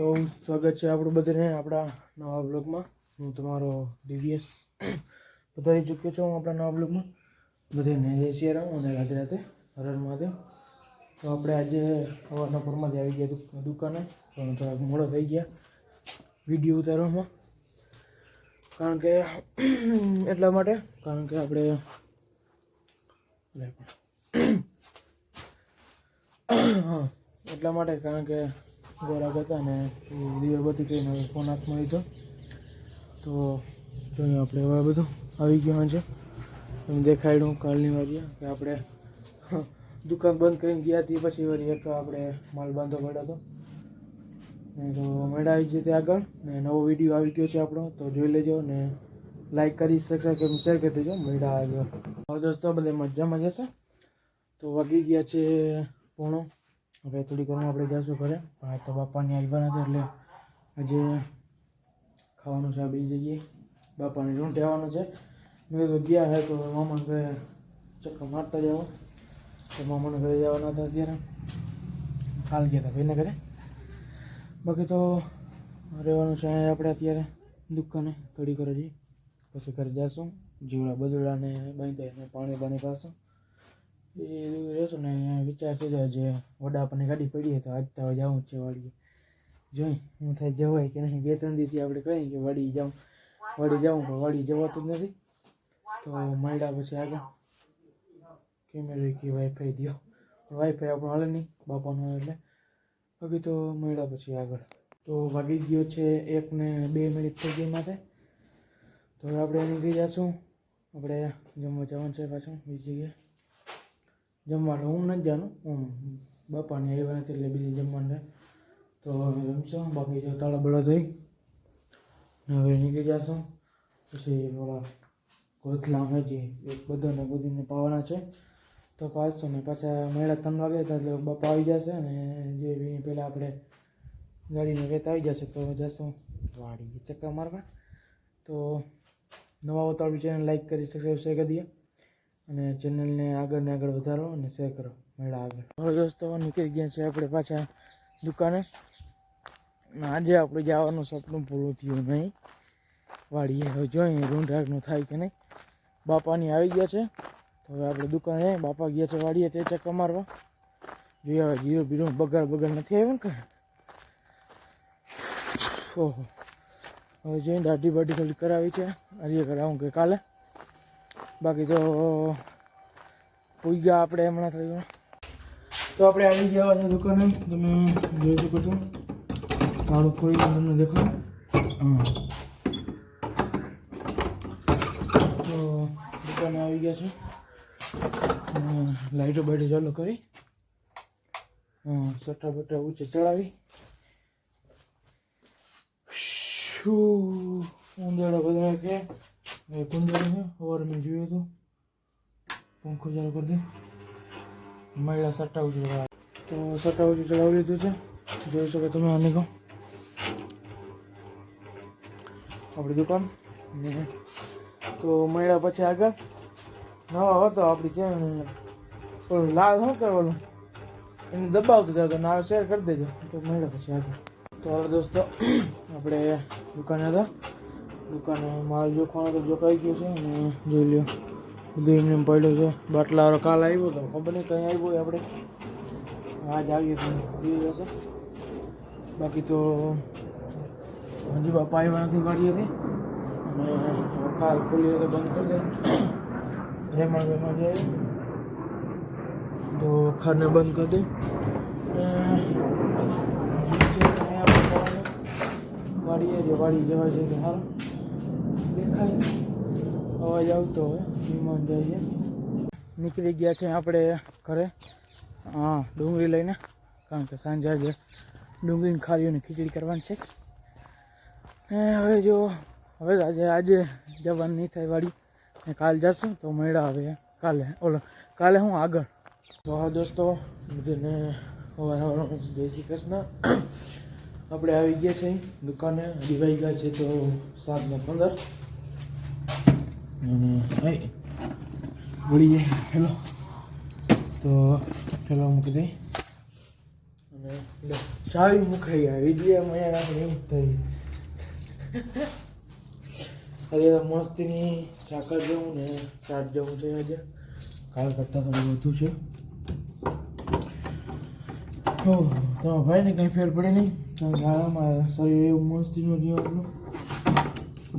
તો સ્વાગત છે આપણું બધાને આપણા નવા બ્લોગમાં. હું તમારો ડીવીએસ બતાવી ચૂક્યો છું હું આપણા નવા બ્લોગમાં. બધાને જય શ્રી રામ અને રાતે રાતે હરર મહાદેવ. તો આપણે આજે સવારના પોરમાં જ આવી ગયા દુકાને. પણ થોડાક મોડો થઈ ગયા વીડિયો ઉતારવામાં. કારણ કે, એટલા માટે, કારણ કે આપણે હા, એટલા માટે કારણ કે ગોરાક હતા ને દીવાબત્તી કહીને ફોન હાથમાં લીધો. તો જોઈએ આપણે હવે બધું આવી ગયું છે. એમ દેખાડ્યું કાલની વારીએ કે આપણે દુકાન બંધ કરીને ગયા તે, પછી વળી એક આપણે માલ બાંધો પડ્યો હતો. ને તો મેળા આવી જશે આગળ. ને નવો વીડિયો આવી ગયો છે આપણો. તો જોઈ લેજો ને લાઈક કરી શકશો કે શેર કરી દેજો. મેળા આવ્યો. હવે દોસ્તો, બધે મજામાં જશે તો વાગી ગયા છે પોણો. હવે થોડી ઘરમાં આપણે જઈશું ઘરે. પણ તો બાપાની આવ્યા નથી, એટલે આજે ખાવાનું છે આ બીજી જગ્યાએ. બાપાને રૂંઢે આવવાનું છે. મેં તો ગયા હે તો મામાને ઘરે ચક્કર મારતા જાઓ. તો મામાને ઘરે જવાના હતા અત્યારે. હાલ ગયા હતા ભાઈને ઘરે. બાકી તો રહેવાનું છે આપણે અત્યારે દુકાને થોડી ઘરે જઈએ પછી ઘરે જઈશું જીવડા બદલાને બાંધીને પાણી પાણી પાશું એ રહેશું ને વિચાર છે જે- જે વડાપાની ગાડી પડી તો આજ તો જવું છે વાડીએ જોઈ, હું થાય જવાય કે નહીં? બે ત્રણ દિવસથી આપણે કહીએ કે વાડી જાઉં વાડી જાઉં, પણ વાડી જવાતું જ નથી. તો મળ્યા પછી આગળ. કેમેરો કે વાઈફાઈ દો વાઈફાઈ આપણું હાલે નહીં, બાપાનું એટલે. બાકી તો મળ્યા પછી આગળ. તો વાગી ગયો છે એક ને બે મિનિટ થઈ ગઈ માથે. તો હવે આપણે નીકળી જઈશું આપણે જમવા જવાનું છે પાછું, બીજી જગ્યાએ. જમવાનું. હું નથી જાણું. હું બાપાને આવ્યા નથી એટલે બીજી જમવાનું. તો હવે જમશું. બાકી જો તાળા બળા થઈ. હવે નીકળી જશું. પછી ઓલા ગોથલા હજી બધાને બુદ્ધિને પાવાના છે. તો પાછું ને પાછા મેળા ત્રણ વાગે એટલે બાપા આવી જશે ને જે પહેલાં આપણે ગાડીને વેતા આવી જશે તો જશું. વાડી ચક્કર મારવા. તો નવા હોતા આપણી ચેનલ લાઈક કરી સબસ્ક્રાઈબ શેર કરી દઈએ. અને ચેનલને આગળ ને આગળ વધારો અને શેર કરો. મેળા આગળ. હવે દોસ્તો, નીકળી ગયા છે આપણે પાછા દુકાને. આજે આપણે જવાનું સપનું પૂરું થયું નહીં. વાડીએ. હવે જોઈએ રૂંઢાકનું થાય કે નહીં. બાપાની આવી ગયા છે. તો હવે આપણે દુકાને બાપા ગયા છે વાડીએ તે ચક્કર મારવા. જોઈએ હવે જીરો બીરો બગાડ બગાડ નથી આવ્યો ને કે ઓહો. હવે જઈને દાઢી બાઢી થોડી કરાવી છે. આજે કરાવું કે કાલે? બાકી તો પૂઈ આપણે હમણાં થઈ ગયા. તો આપણે આવી ગયા છે દુકાને તમે જોઈ શકો છો. કાળું ખોલી તમને દેખાડું હા. તો દુકાને આવી ગયા છે. લાઈટો બાઈટો ચાલુ કરી. સટ્ટા બટ્ટા ઊંચે ચડાવી. શું ઉંદરડો બધા કે? એક ઉંદરડો છે સવારે મેં જોયો હતો પંખો ચાલુ કરી દે મહિલા ચડાવે તો સટ્ટા ઊંચું ચડાવી લીધું છે જોઈ શકો તમે આને કહો આપણી દુકાન ને તો મહિલા પછી આગળ નવા હતો આપણી છે ઓલું લાલ શું કે ઓલું એને દબાવતો જાવ તો નાવ શેર કરી દેજો તો મહિલા પછી આગળ તો હવે દોસ્તો આપણે દુકાને હતા દુકાને માલ જોખવાનો તો જોખાઈ ગયો છે અને જોઈ લ્યો. બધું એમને એમ પડ્યો છે. બાટલાવાળો કાલ આવ્યો તો ખબર નહીં કંઈ આવ્યો આપણે. આજ આવીએ તો જોઈ જશે બાકી તો હજી બાપા આવ્યા નથી ગાડીએથી. અને કાલ ખુલી તો બંધ કરી દે. રેમણ વેમાં જાય તો ખાને બંધ કરી દે. વાડીએ જે વાડી જવાય છે સારું દેખાય અવાજ આવતો હોય, વિમાન જાય નીકળી ગયા છે આપણે ઘરે. હા, ડુંગળી લઈને, કારણ કે સાંજે આજે ડુંગળીની ખારીઓની ખીચડી કરવાની છે. ને હવે જો, હવે આજે આજે જવાનું નહીં થાય વાળી ને કાલ જશું તો મળ્યા આવે. કાલે, ઓલો, કાલે હું આગળ. તો હા દોસ્તો, બધાને સવાર જય શ્રી કૃષ્ણ. આપણે આવી ગયા છે દુકાને દિવાઈ ગયા છે તો સાત ને પંદર. અને વળી જાય હેલો. તો ઠેલો મૂકી દઈ અને લે, ચાવી મુખાઈ આ વિડીયોમાં યાર આપણે એમ થઈ આજે મસ્તીની સાકર જવું ને, ચાટ જવું છે આજે. કાલ કરતાં થોડું વધુ છે. તો તમારા ભાઈને કંઈ ફેર પડે નહીં. કારણ કે આમાં શરીર એવું મસ્તીનું આપણું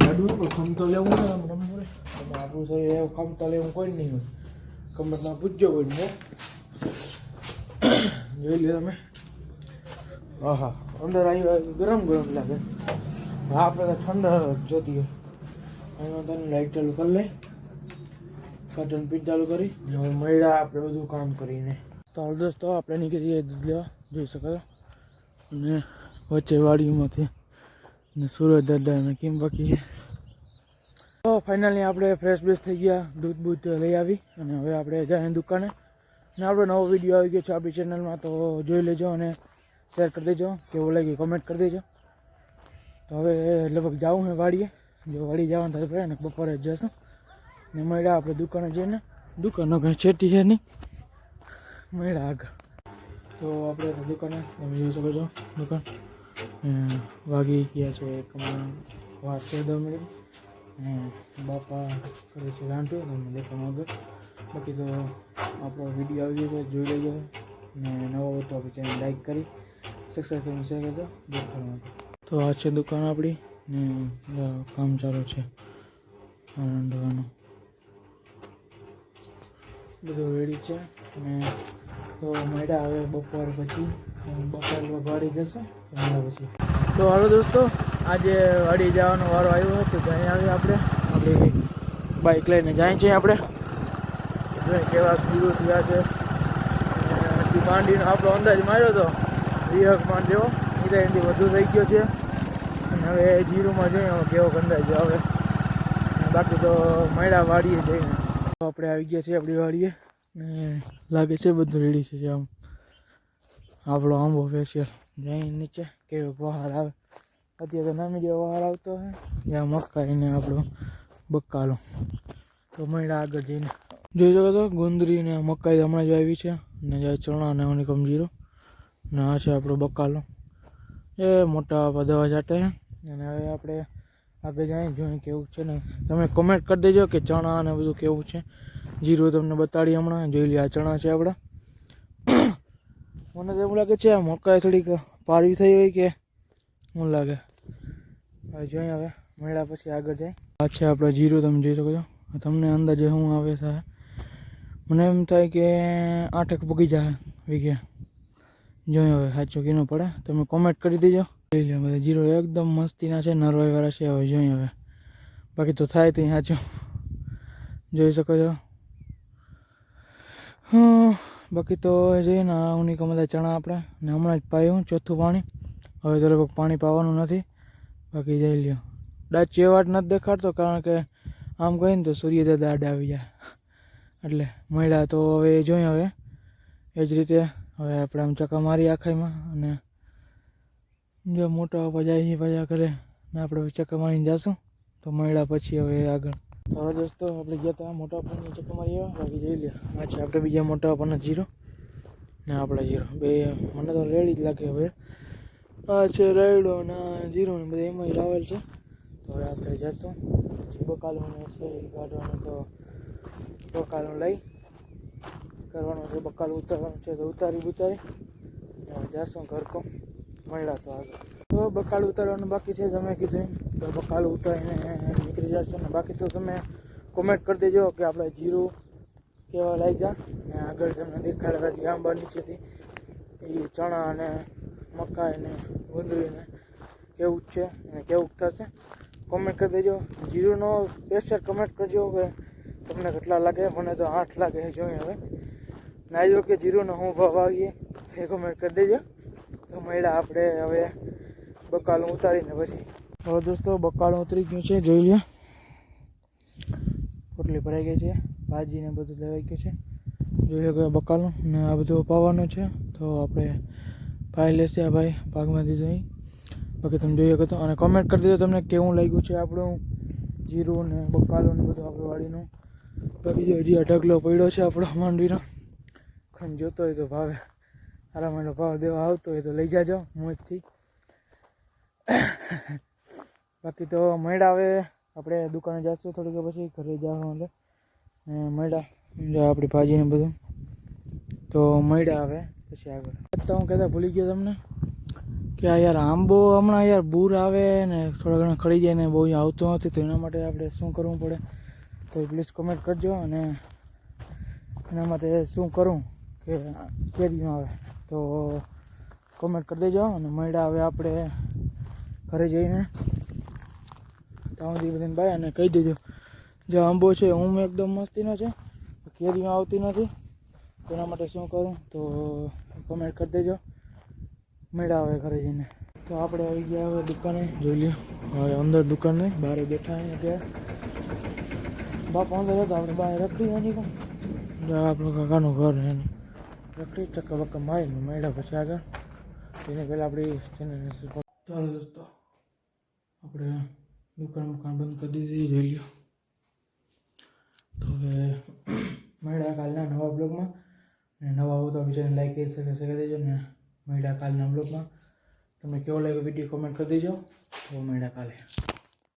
ગાડું આપણું ખમતો લેવું ને આમ રમવું અને આપણું શરીર એવું ખમતા લેવું કોઈ નહીં હોય કમતમાં પૂછજો કોઈ નહીં જોઈ લે તમે આહા અંદર આવી ગરમ ગરમ લાગે હા આપણે તો ઠંડા જોતી હોય એમાં તને લાઈટ ચાલુ કરી લે કટન પીટ ચાલુ કરી હવે મળ્યા આપણે બધું કામ કરીને તો હાલ દોસ્તો આપણે નીકળીએ દૂધ લેવા જોઈ શકો. ને વચ્ચે વાડીમાંથી ને સુરત દાદા અને કેમ બાકી તો ફાઇનલી આપણે ફ્રેશ બેશ થઈ ગયા, દૂધ બૂધ લઈ આવી અને હવે આપણે જાય દુકાને. ને આપણો નવો વીડિયો આવી ગયો છે આપણી ચેનલમાં તો જોઈ લેજો અને શેર કરી દેજો. કેવું લાગ્યું કોમેન્ટ કરી દેજો. તો હવે લગભગ જાઉં હે વાડીએ. જો વાડી જવાનું થાય પડે ને બપોરે જ જશું. ને મળ્યા આપણે દુકાને જઈને. દુકાનો કંઈ છેટી છે નહીં. મળ્યા આગળ. તો આપણે દુકાને તમે જોઈ શકો છો, દુકાન. વાગી ગયા છે કમા વાત છે દો મિનિટ. બાપા કરે છે રાંધો તમને દેખામાં આગળ બાકી તો આપણો વીડિયો આવી ગયો જોઈ લેજો. ને નવો હોય તો આપણે ચેનલ લાઈક કરી સબસ્ક્રાઈબ કરીને શેર કરજો. દેખાડવા તો આ છે દુકાન આપણી ને કામ ચાલુ છે રાંધવાનું. બધું રેડી છે અને તો મેડા હવે બપોર પછી, બપોર વાડી જશે પછી. તો હાલો દોસ્તો, આજે અડી જવાનો વારો આવ્યો તો જઈ આવી આપણે. આપણી બાઇક લઈને જાય છીએ આપણે. કેવા પૂરું થયા છે. માંડીનો આપણો અંદાજ માર્યો હતો વીહક માંડ જેવો એનાથી વધુ થઈ ગયો છે. અને હવે જીરુમાં જોઈએ કેવો અંદાજ આવે. બાકી તો મેળા વાડીએ જઈને. આપણે આવી ગયા છીએ આપણી વાડીએ. ને લાગે છે બધું રેડી છે આમ. આપણો આંબો ફેશિયલ જઈ નીચે, કેવો વહાર આવે. અત્યારે તો નામી જેવો વહાર આવતો હોય જ્યાં મકાઈને આપણો બકાલો. તો મળ્યા આગળ જઈને. જોઈ શકો તો ગુંદરી ને મકાઈ હમણાં જ આવી છે. ને જે ચણા ને ઓની જીરો ને આ છે આપણો બકાલો. એ મોટા પદવા જાટે અને હવે આપણે આગળ જાય જોઈએ કેવું છે ને. તમે કોમેન્ટ કરી દેજો કે ચણા અને બધું કેવું છે. જીરું તમને બતાડી હમણાં. જોઈ લે આ ચણા છે આપણા. મને તો એવું લાગે છે મકાઈ થોડીક પારવી થઈ હોય કે શું લાગે? હવે જોઈએ હવે, મળ્યા પછી આગળ જાય. આ છે આપણે જીરું, તમે જોઈ શકો છો. તમને અંદાજે શું આવે છે? મને એમ થાય કે આઠેક જાય વીઘે. જોઈએ હવે, સાચો કીનું પડે? તમે કોમેન્ટ કરી દેજો. જોઈ લો, બધા જીરો એકદમ મસ્તીના છે, નરવાઈવાળા છે હવે જોઈએ હવે. બાકી તો થાય ત્યાં સાચું. જોઈ શકો છો. હા બાકી તો જોઈએ ને આ ઉની બધા ચણા આપણે, ને હમણાં જ પાયું, ચોથું પાણી. હવે તો લગભગ પાણી પાવાનું નથી. બાકી જઈ લ્યો. દાદ ચેવાટ નથી દેખાડતો, કારણ કે આમ કહીએ ને તો સૂર્યદાદા આડા આવી જાય. એટલે મળ્યા તો હવે એ જોઈએ હવે. એ જ રીતે હવે આપણે આમ ચક્કા મારી આખાઈમાં, અને જો મોટા પજા એ પજા કરે ને આપણે ચક્કા મારીને જશું. તો મળ્યા પછી હવે આગળ. હવે દોસ્તો, આપણે ગયા હતા મોટા પણ ચક્કા મારી બાકી જોઈ લે આ છે આપણે બીજા મોટા પણ જીરો ને આપણા જીરો. બે, મને તો રેડી જ લાગે હવે. આ છે રાયડો ને જીરો ને બધા એમાં જ આવેલ છે. તો હવે આપણે જશું. પછી બકાલું છે કાઢવાનું તો બકાલું લઈ કરવાનું છે, બકાલ ઉતારવાનું છે, તો ઉતારી ઉતારી. જશું ઘર કો મળ્યા તો આગળ. તો બકાલ ઉતારવાનું બાકી છે, તમે કીધું. તો બકાલું ઉતારીને નીકળી જશે ને બાકી તો તમે કોમેન્ટ કરી દેજો કે આપણે જીરું કેવા લાગ્યા ને આગળ તમને દેખાડ્યા હતા આંબા નીચેથી. એ ચણા અને મકાઈ ને ગુંદરીને કેવું છે અને કેવું થશે. કોમેન્ટ કરી દેજો. જીરુંનો સ્પેશિયલ કમેન્ટ કરજો કે તમને કેટલા લાગે. મને તો આઠ લાગે જોઈએ હવે. ના જો કે જીરુનો હું ભાવ આવીએ એ કોમેન્ટ કરી દેજો. તો મળ્યા આપણે હવે બકાલું ઉતારીને પછી. હવે દોસ્તો બકાળું ઉતરી ગયું છે, જોઈ લે પોટલી ભરાઈ ગઈ છે ભાજી ને બધું લેવાઈ ગયું છે. જોઈ શકો બકાલું, ને આ બધું પાવાનું છે. તો આપણે ભાઈ લેશે આ ભાઈ, ભાગમાં દીધું બાકી તમે જોઈ શકો તો અને કોમેન્ટ કરી દેજો તમને કેવું લાગ્યું છે આપણું જીરું ને બકાલું ને બધું આપણે વાડીનું બાકી જો હજી આ ઢગલો પડ્યો છે આપણો માંડવીનો. ખંડ જોતો હોય તો ભાવે. આરામ મહિનો ભાવ દેવા આવતો હોય તો લઈ જાજો મોજથી. બાકી તો મળ્યા હવે આપણે દુકાને જઈશું થોડીક પછી, ઘરે જવાનું એટલે મળ્યા આપણી ભાજીને બધું. તો મળ્યા હવે, પછી આગળ. તો હું કહેતા ભૂલી ગયો તમને કે આ યાર આંબો હમણાં યાર બૂર આવે ને થોડા ઘણા ખડી જાય ને બહુ આવતું નથી, તો એના માટે આપણે શું કરવું પડે? તો પ્લીઝ કમેન્ટ કરજો અને એના માટે શું કરું કે કેરી આવે. તો કોમેન્ટ કરી દેજો અને મળ્યા હવે આપણે ઘરે જઈને ત્યાં સુધી ભાઈ અને કહી દેજો. જે આંબો છે, હું એકદમ મસ્તીનો છે, કેરીમાં આવતી નથી. તેના માટે શું કરું તો કમેન્ટ કરી દેજો. મેળાવે ઘરે જઈને. તો આપણે આવી ગયા હવે દુકાને. જોઈ લઈએ હવે અંદર દુકાને બહાર બેઠા અહીં અત્યારે. બાપા અંદર હતા, આપણે બહાર રખડી એની પણ. આપણું કાકાનું ઘર એનું. રખડી ચક્કર બક્કર મારીને મળ્યા પછી આગળ. તેને પહેલાં આપણી ચાલો દોસ્તો, આપણે દુકાન દુકાન બંધ કરી દીધી, જોઈ લ્યો. તો હવે મળ્યા કાલના નવા બ્લોગમાં. અને નવા આવો તો બીજાને લાઈક કરી શકે શકે દેજો ને મળ્યા કાલના બ્લોગમાં. તમે કેવો લાગ્યો વીડિયો કોમેન્ટ કરી દેજો. તો મળ્યા કાલે.